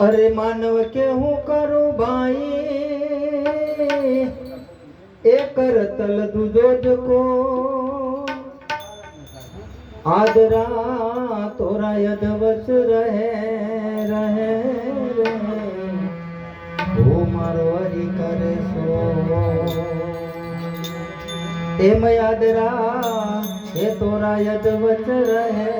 અરે માનવ કે હું કરું ભાઈ? એ કરતલ દુજો જકો આદરા તોરા યદવસ રહે રહે ઓ મારો હરી કરે સો. એમ યાદરા હે તોરા યદવસ રહે.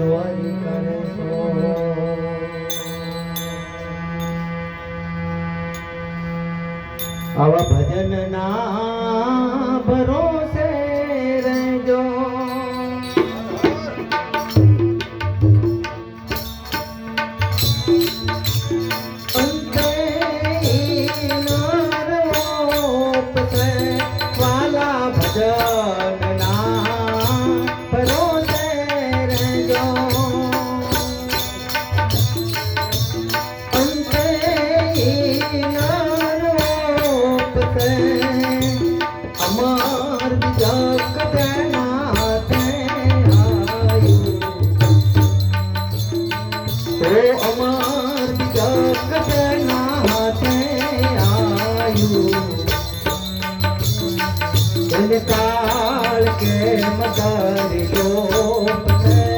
રોજ કરશો આવા ભજન ના કાળ કેમ તારી લોપ છે